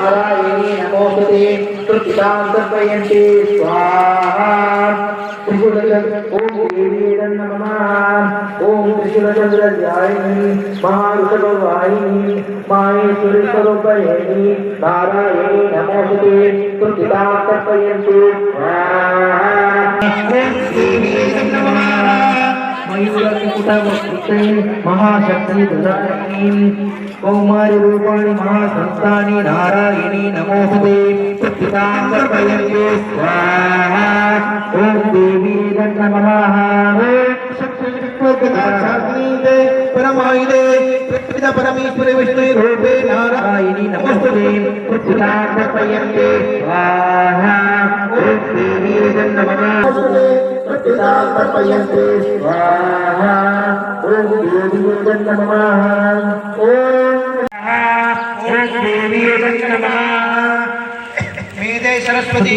नारायणी नमोस्तुते कृतिकां तर्पयन्ति स्वाहा ॐ ॐ त्रिशूलचन्द्रध्यायिनी महारुषभवाहिनी मायेश्वरीस्वरूपयिनी नारायणी नमोस्तुते कृतिकां तर्पयन्ति स्वाहा मयूरकुटवस्ते महाशक्ति ददानी कौमारी रूपाणि महासंस्थानि नारायणी प्रतितां कर्पयन्ते स्वाहा। ॐ देवी नमः शक्तिर्गताच्छाग्नीते परमायिते प्रकृत परमेश्वरे विष्णु रूपे नारायणी नमस्ते पृथ्वीता तपयन्ते ओम देवी नमः ओम ओम देवी सरस्वती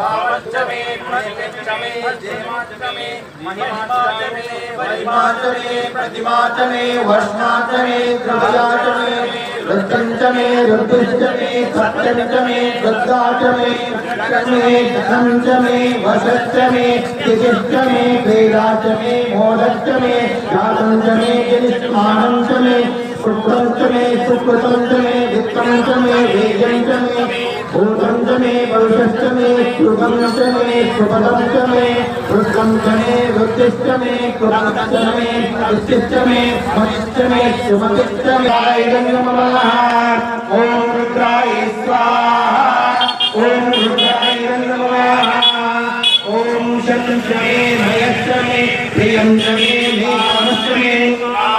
भावचमे प्रतिष्ठमे धीमाचमे महिमाचमे परिमाचमे प्रतिमाचमे वर्षाचमे द्रव्याचमे रक्तञ्चमे ऋतुश्चमे सत्यञ्चमे वृद्धाचमे चमे धनञ्चमे वसच्चमे तिष्ठमे गिरिष्मानञ्चमे शुक्रञ्चमे सुकृतञ्चमे वित्तञ्चमे वेजञ्चमे भूतञ्चमे भविष्यश्चमे युगञ्चमे सुपदञ्चमे रुद्रञ्चमे रुद्धिश्चमे कृतञ्चमे रुद्धिश्चमे मनिश्चमे सुमतिश्चमे नमः ॐ रुद्राय स्वाहा ॐ रुद्राय नमः ॐ शतञ्चमे नयश्चमे प्रियञ्चमे नीकामश्चमे मृतञ्चमे मे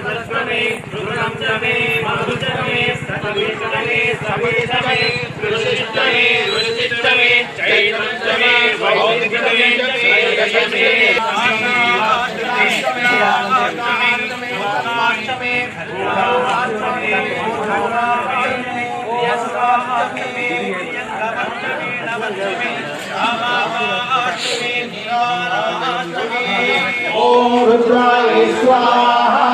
సమే రుణం సమే మధు సమే సమే సమే సమే సమే ఋషిష్టమే ఋషిష్టమే చైతం సమే భౌతికమే చైతమే ఆత్మాష్టమే ఆత్మాష్టమే ఓం నమః నమః నమః ॐ रुद्राय स्वाहा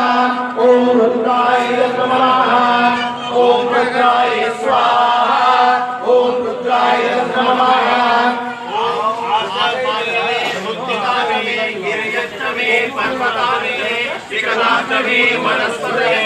ॐ रुद्राय नमः ॐ रुद्राय स्वाहा ॐ रुद्राय नमः पर्वतामे पर्वतामे विकलातमे वनस्पतये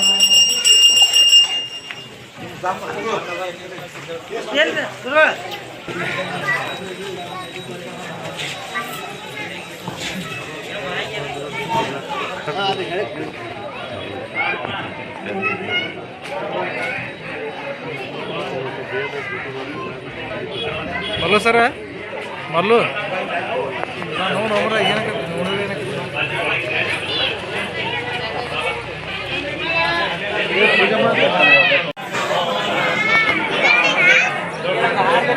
ಮಲ್ಲು ಸರ? ಮಲ್ಲು? ನೋಡು ಅವ್ರ ಏನಕ್ಕೆ ನೋಡಿದ್ರೆ ಏನಕ್ಕೆ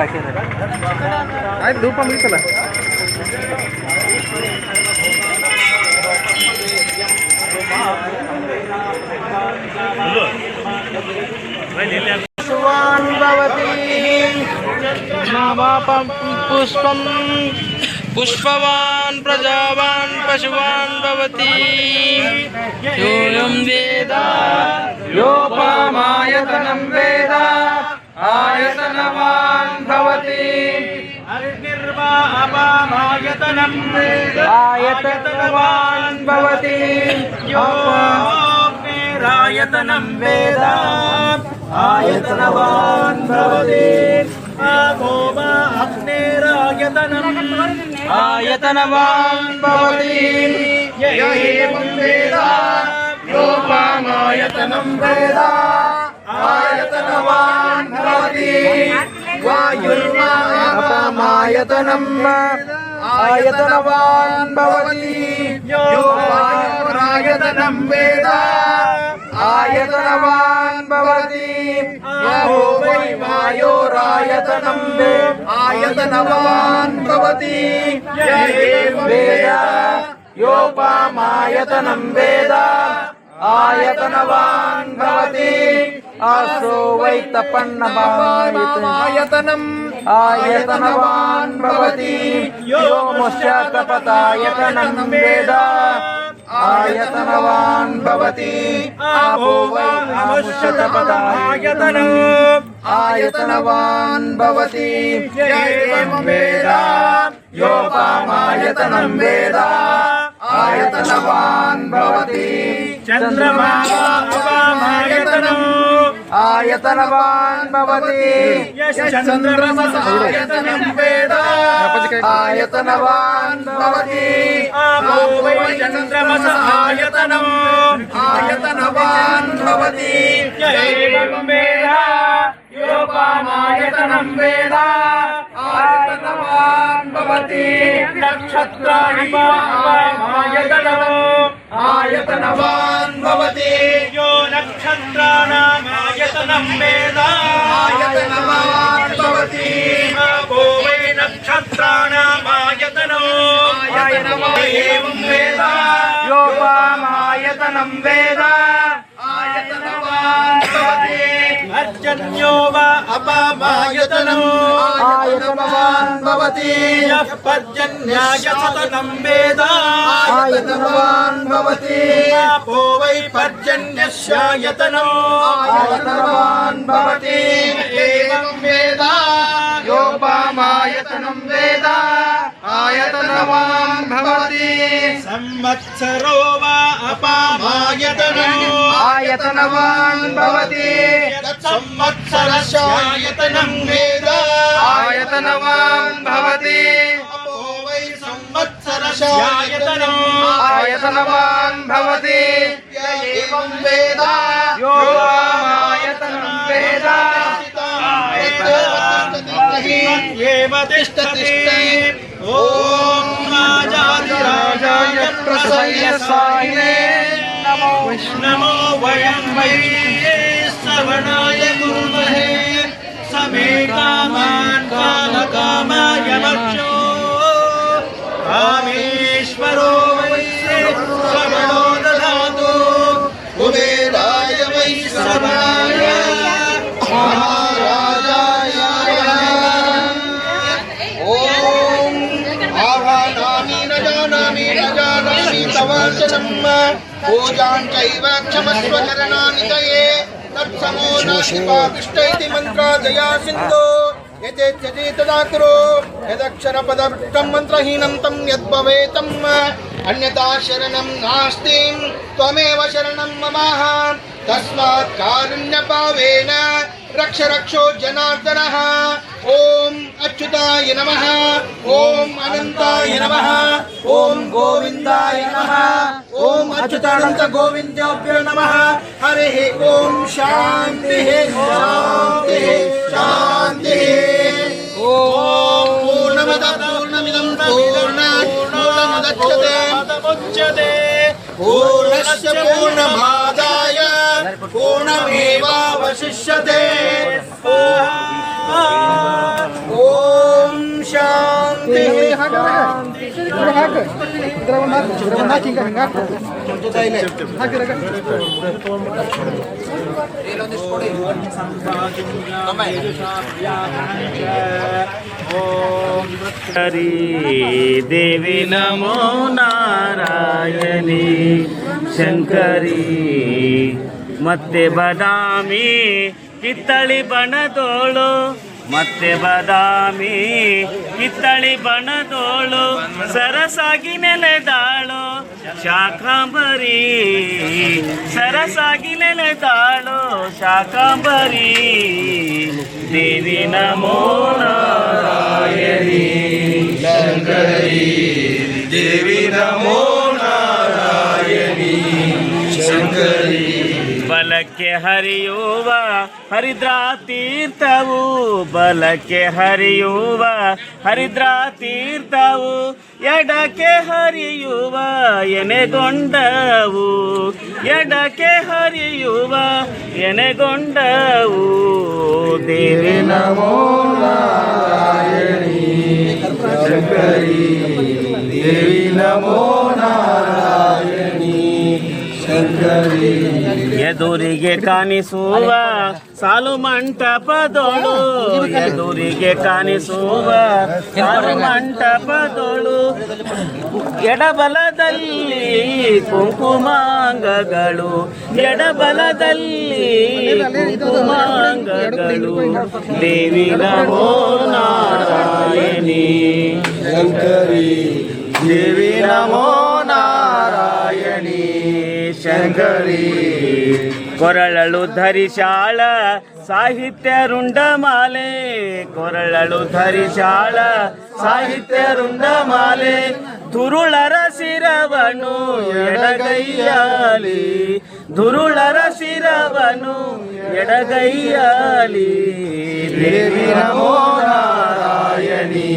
ಹಾಕಿದ್ರೆ ಆಯ್ತು ಧೂಪ ಮುಗಿತಲ್ಲ पुष्पं पुष्पवान् प्रजावान् पशुवान् भवति योऽयं वेद योपामायतनं वेद आयतनवान् अपामायतनं वेद आयतनवान् भवति योऽग्निरायतनं वेद आयतनवान् भवति आपो वा अग्निरायतनम् आयतनवान् भवति य एवं वेद योपामायतनं वेद आयतनवान् भवति वायुर्वा अपामायतनम् आयतनवान् भवति यो वायुरायतनं वेद आयतनवान् भवति आपो वै वायोरायतनं वेद आयतनवान् भवति य एवं वेद वेद योपामायतनं वेद आयतनवान् भवति असो वै तपन्नवायतनम् आयतनम् आयतनवान् भवति यो मुष्यतपतायतनं वेद आयतनवान् भवति आपो वै आमुष्यतपतायतनम् आयतनवान् भवति य एवं वेद योपामायतनं वेद आयतनवान् भवति చంద్రమాయతనం ఆయతనవాన్ భవతి చంద్రమసాయతనం వేద ఆయతనవాన్ భవతి చంద్రమసాయతనం ఆయతనవాన్ భవతి వేద आयतनम् आयतनवान् भवति य एवं वेद योपामायतनं वेद आयतनवान् भवति नक्षत्राणि वा अपामायतनम् आयतनवान् भवति यो नक्षत्राणामायतनं वेद आयतनवान् भवति आपो वै नक्षत्राणामायतनो आयतनवान् एवं वेद योपामायतनं वेद आयतनवान् भवति अर्जन्यो वा अपामायतनम् आयतनवान् भवति यः पर्जन्यायतनं वेद आयतनवान् भवति आपो वै पर्जन्यस्यायतनम् आयतनवान् भवति एवं वेद योपामायतनं वेद आयतनवान् भवति संवत्सरो वा अपामायतनम् आयतनवान् भवति संवत्सरस्यायतनं वेद। आयतनवान् भवति। अपो वै संवत्सरस्यायतनम् आयतनवान् भवति। य एवं वेद। योपामायतनं वेद। एव तिष्ठति। ॐ राजाधिराजाय प्रसयसायिने नमो नमो वयं वै श्रवणाय कुर्महे समे कामान् कामकामाय कामेश्वरो वै श्रवणो दधातु कुबेराय वै श्रवणाय, महाराजाय ॐ न जानामि न जानामि तव वचनम् पूजां चैव क्षमस्व चरणानि तत्समो नाशिपाकृष्ट इति मन्त्रादया सिन्धो यथेच्छति तदा कुरु यदक्षरपदभृष्टं मन्त्रहीनं तं यद्भवेतम् अन्यथा शरणं नास्ति त्वमेव शरणं ममाः तस्मात् कारुण्यभावेन रक्ष रक्षो जनार्दनः। ॐ अच्युताय नमः। ॐ अनन्ताय नमः। ॐ गोविन्दाय नमः। ॐ अच्युतानन्त गोविन्दाभ्यो नमः। हरिः ॐ शान्तिः। शान्तिः। शान्तिः। ॐ पूर्णमदः पूर्णमिदं पूर्णमादाय पूर्णमेवावशिष्यते ॐ शान्तिः हरि देवी नमो नारायणी शङ्करी ದೇವಿ ನಮೋ ಶಂಕರಿ ಮತ್ತೆ ಬದಾಮಿ, ಕಿತ್ತಳಿ ಬಣದೋಳು. ಮತ್ತೆ ಬದಾಮಿ, ಕಿತ್ತಳಿ ಬಣದೋಳು. ಸರಸಾಗಿ ನೆಲೆದಾಳು. ಶಾಖಾಂಬರಿ, ಸರಸಾಗಿ ನೆಲೆದಾಳು. ಶಾಖಾಂಬರಿ, ದೇವಿ ನಮೋ ನಾರಾಯಣಿ. ಬಲಕ್ಕೆ ಹರಿಯುವ ಹರಿದ್ರಾ ತೀರ್ಥವು ಬಲಕ್ಕೆ ಹರಿಯುವ ಹರಿದ್ರಾ ತೀರ್ಥವು ಎಡಕ್ಕೆ ಹರಿಯುವ ಎನೆಗೊಂಡವು, ಎಡಕ್ಕೆ ಹರಿಯುವ ಎನೆಗೊಂಡವು. ದೇವಿ ನಮೋ ಎದುರಿಗೆ ಕಾಣಿಸುವ ಸಾಲು ಮಂಟಪದೋಳು. ಎದುರಿಗೆ ಕಾಣಿಸುವ ಸಾಲು ಮಂಟಪದೋಳು. ಎಡಬಲದಲ್ಲಿ ಕುಂಕುಮಾಂಗಗಳು. ಎಡಬಲದಲ್ಲಿ ಕುಂಕುಮಾಂಗಗಳು. ದೇವಿ ನಮೋ ನಾರಾಯಣಿ. ದೇವಿ ನಮೋ ಶಂಕರಿ ಕೊರಳಳು ಧರಿಶಾಳ ಸಾಹಿತ್ಯ ರುಂಡಮಾಲೆ ಕೊರಳಳು ಧರಿಶಾಳ ಸಾಹಿತ್ಯ ರುಂಡಮಾಲೆ ದುರುಳರ ಶಿರವನು ಎಡಗೈಯಾಲಿ ದುರುಳರ ಶಿರವನು ಎಡಗೈಯಾಲಿ ದೇವಿ ನಮೋ ನಾರಾಯಣಿ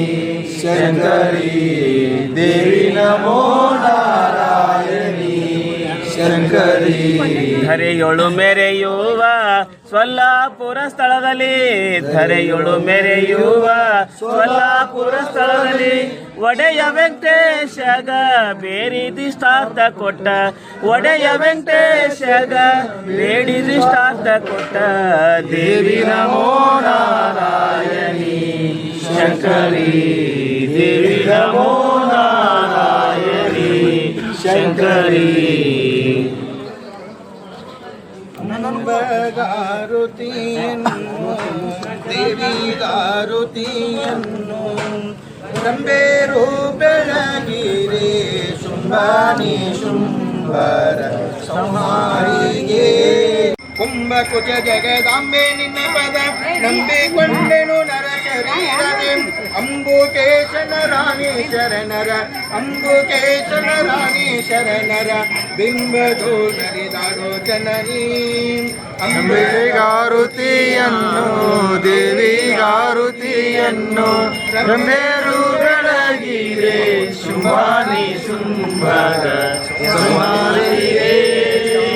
ಶಂಕರಿ ದೇವಿ ನಮೋ ಶಂಕರಿ. ಧರೆಯೊಳು ಮೆರೆಯುವ ಸ್ವಲ್ಲಾಪುರ ಸ್ಥಳದಲ್ಲಿ, ಧರೆಯೊಳು ಮೆರೆಯುವ ಸ್ವಲ್ಲಾಪುರ ಸ್ಥಳದಲ್ಲಿ ಒಡೆಯ ವೆಂಕಟೇಶಗ ಬೇರಿ ದಿಷ್ಟಾರ್ಥ ಕೊಟ್ಟ, ಒಡೆಯ ವೆಂಕಟೇಶಗ ಬೇಡಿ ದಿಷ್ಟಾರ್ಥ ಕೊಟ್ಟ ದೇವಿ ನಮೋ ನಾರಾಯಣಿ. ಶಂಕರಿ, ದೇವಿ ನಮೋ ನಾರಾಯಣಿ. ಶಂಕರಿ. ನಂಬಗಾರುತಿಯನ್ನು ದೇವಿಗಾರುತಿಯನ್ನು ರಂಬೇರು ಬೆಳಗಿರೆ ಶುಂಭಾನಿ ಶುಂಭರ ಸಂಹಾರಿಗೆ. ಕುಂಭಕುಚ ಜಗದಾಂಬೆ ನಿನ್ನ ಪದ ನಂಬಿಕೊಂಡೆನು ನರ ಅಂಬುಕೇಶನ ರಾಣಿ ಶರಣರ, ಅಂಬುಕೇಶನ ರಾಣಿ ಶರಣರ ಬಿಂಬದು ನರಿದಾಡೋ ಜನನಿ. ಅಂಬೆಗಾರುತಿಯನ್ನು, ದೇವಿಗಾರುತಿಯನ್ನು ರಮೇರು ಬೆಳಗಿರೆ ಶುಭಾನಿ ಶುಂಭರ ಸುಮಾರಿ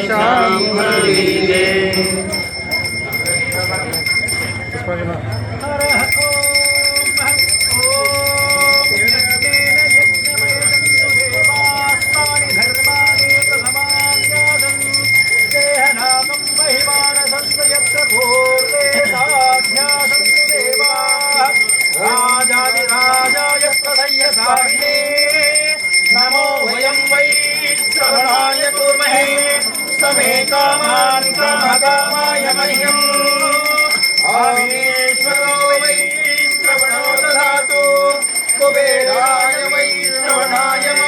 ಶಾಂಭರಿಗೆ కామాన్ కామకామాయ మహ్యం ఆమేశ్వరో వై శ్రవణో దాతు కుబేరాయ వై శ్రవణాయ మా